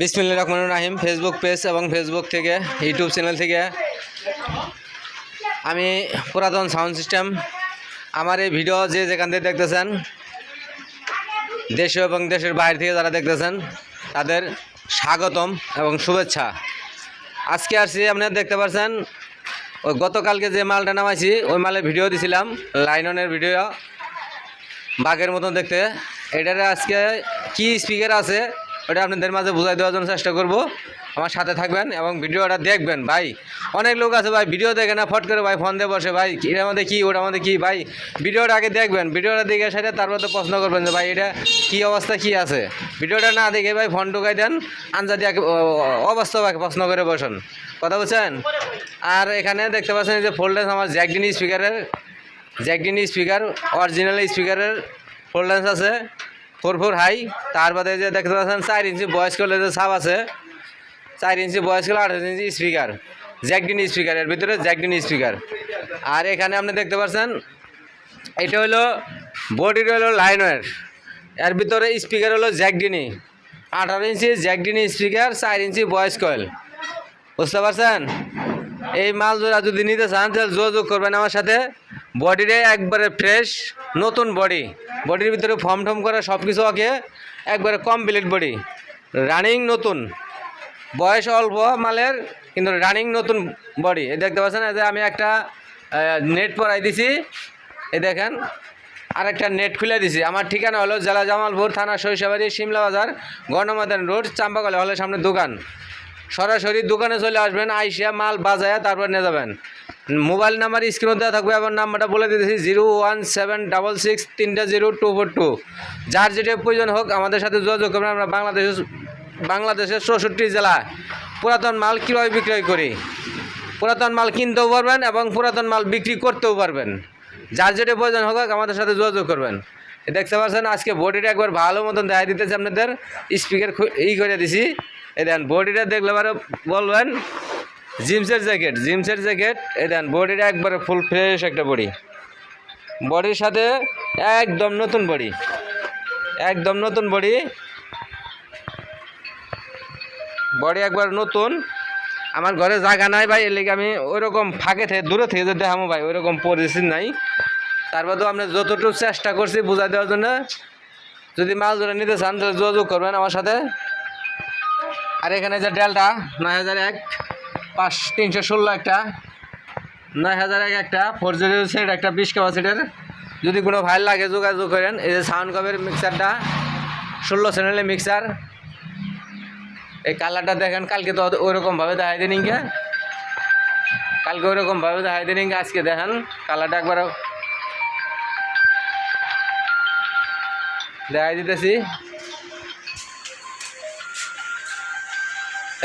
বিসমিল্লা রহমান রাহিম Facebook page এবং ফেসবুক থেকে ইউটিউব চ্যানেল থেকে। আমি পুরাতন সাউন্ড সিস্টেম আমার এই ভিডিও যে যেখান থেকে দেখতেছেন, দেশীয় এবং দেশের বাইরে থেকে যারা দেখতেছেন, তাদের স্বাগতম এবং শুভেচ্ছা। আজকে আসছি, আপনারা দেখতে পাচ্ছেন ওই গতকালকে যে মালটা নামাইছি, ওই মালের ভিডিও দিছিলাম, লাইননের ভিডিও বাঘের মতন দেখতে। এটারে আজকে কি স্পিকার আছে? ওটা আপনাদের মাঝে বুঝাই দেওয়ার জন্য চেষ্টা করব। আমার সাথে থাকবেন এবং ভিডিওটা দেখবেন, ভাই। অনেক লোক আছে, ভাই, ভিডিও দেখে না, ফট করে, ভাই, ফোন দিয়ে বসে, ভাই এটার মধ্যে কী ওটা মধ্যে কী, ভাই, ভিডিওটা আগে দেখবেন, ভিডিওটা দেখে সেটা তারপর তো প্রশ্ন করবেন যে, ভাই, এটা কী অবস্থা, কী আছে? ভিডিওটা না দেখে, ভাই, ফোন ঢুকাই দেন আনজাদি অবস্থা প্রশ্ন করে বসেন। কথা বলছেন আর এখানে দেখতে পাচ্ছেন যে ফোল্ডেন্স আমার জ্যাকডিনি স্পিকারের, জ্যাকডিনি স্পিকার অরিজিনাল স্পিকারের ফোল্ডেন্স আছে। ফোর ফোর হাই। তার বাদে যে দেখতে পাচ্ছেন, চার ইঞ্চি বয়স করলে যে সাপ আছে, চার ইঞ্চি বয়স করলে আঠাশ ইঞ্চি স্পিকার, জ্যাকডিন স্পিকার, এর ভিতরে জ্যাকডিনি স্পিকার। আর এখানে আপনি দেখতে পাচ্ছেন, এটা হলো বডির হলো লাইনের এর ভিতরে স্পিকার হলো জ্যাকডিনি আঠারো ইঞ্চি জ্যাকডিনি স্পিকার, চার ইঞ্চি বয়স কয়েল। বুঝতে পারছেন? এই মাল জোড়া যদি নিতে চান, তাহলে যোগাযোগ করবেন আমার সাথে। বডিটাই একবারে ফ্রেশ নতুন বডি। বডির ভিতরে ফর্ম টম করা সব কিছু ওকে একবারে কমপ্লিট বডি। রানিং নতুন। বয়স অল্প মালের, কিন্তু রানিং নতুন বডি। এই দেখতে পাচ্ছেন এই যে আমি একটা নেট পরাই দিছি। এই দেখেন, আরেকটা নেট খুলে দিছি। আমার ঠিকানা হলো জেলা জামালপুর থানা সরিষাবাড়ি শিমলা বাজার গণমাদান রোড চাম্পাকলে হলের সামনে দোকান। সরাসরি দোকানে চলে আসবেন, আইসিয়া মাল বাজায়া তারপর নিয়ে যাবেন। মোবাইল নাম্বার স্ক্রিনে দেওয়া থাকবে এবং নাম্বারটা বলে দিতেছি, zero one seven double six তিনটা জিরো টু ফোর টু। যার যেটা প্রয়োজন হোক, আমাদের সাথে যোগাযোগ করবেন আমরা বাংলাদেশের বাংলাদেশের চৌষট্টি জেলা। পুরাতন মাল ক্রয় বিক্রয় করি। পুরাতন মাল কিনতেও পারবেন এবং পুরাতন মাল বিক্রি করতেও পারবেন। যার যেটা প্রয়োজন হোক, আমাদের সাথে যোগাযোগ করবেন। দেখতে পাচ্ছেন, আজকে বডিটা একবার ভালো মতন দেখা দিতেছে আপনাদের। স্পিকার ই করে দিছি। এই দেন, বডিটা দেখলে পরে বলবেন। জিমসের জ্যাকেট জিমসের জ্যাকেট এই দেন, বডিটা একবারে ফুল ফ্রেশ একটা বডি। বডির সাথে একদম নতুন বডি, একদম নতুন বডি। বডি একবার নতুন। আমার ঘরে জায়গা নাই ভাই, এর লেগে আমি ওইরকম ফাঁকে থেকে, দূরে থেকে যদি দেখামো ভাই, ওইরকম পরিস্থিতি নাই। তারপরেও আমরা যতটুকু চেষ্টা করছি বোঝাই দেওয়ার জন্য, যদি মাল ধরে নিতে চান তাহলে যোগাযোগ করবেন আমার সাথে। আর এখানে যে ডেলটা, নয় হাজার এক। পাঁচ, তিনশো ষোলো একটা, নয় হাজার এক একটা ফোর জিরো সেট একটা বিশ ক্যাপাসিটির যদি কোনো ভাই লাগে যোগাযোগ করেন, এই যে সাউন্ড কপের মিক্সারটা ষোলো চ্যানেলের মিক্সার এই কালারটা দেখেন, কালকে তো ওইরকমভাবে দেখাই দিন ইঙ্গে কালকে ওইরকমভাবে দেখাই দিন ইঙ্গে আজকে দেখেন কালারটা একবার দেখাই দিতেছি।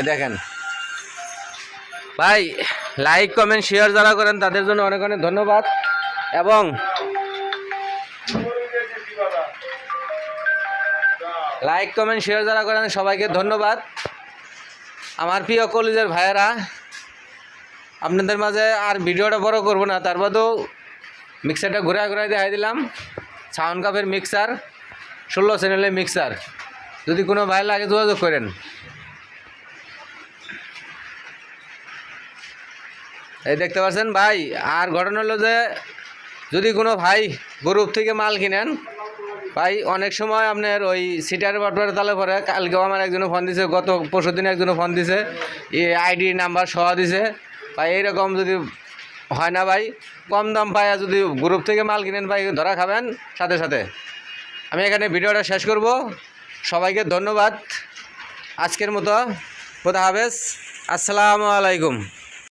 দেখেন ভাই লাইক কমেন্ট শেয়ার যারা করেন, তাদের জন্য অনেক অনেক ধন্যবাদ। এবং লাইক কমেন্ট শেয়ার যারা করেন, সবাইকে ধন্যবাদ। আমার প্রিয় কলেজের ভাইয়েরা, আপনাদের মাঝে আর ভিডিওটা বড় করব না, তার বাদেও মিক্সারটা ঘুরে ঘুরে দেখাই দিলাম। সাউন্ড কাপের মিক্সার ষোলো চ্যানেলের মিক্সার যদি কোনো ভাই লাগে যোগাযোগ করেন। এই দেখতে পাচ্ছেন ভাই, আর ঘটনা হলো যে যদি কোনো ভাই গ্রুপ থেকে মাল কিনেন, ভাই অনেক সময় আপনার ওই সিটার বাটবার তালে পরে, কালকেও আমার একজনে ফোন দিছে, গত পরশু দিন একজনে ফোন দিছে আইডি নাম্বার সহ দিছে। ভাই, এইরকম যদি হয় না ভাই, কম দাম পায় যদি গ্রুপ থেকে মাল কিনেন, ভাই ধরা খাবেন সাথে সাথে। আমি এখানে ভিডিওটা শেষ করব। সবাইকে ধন্যবাদ। আজকের মতো, খোদা হাফেজ। আসসালামু আলাইকুম।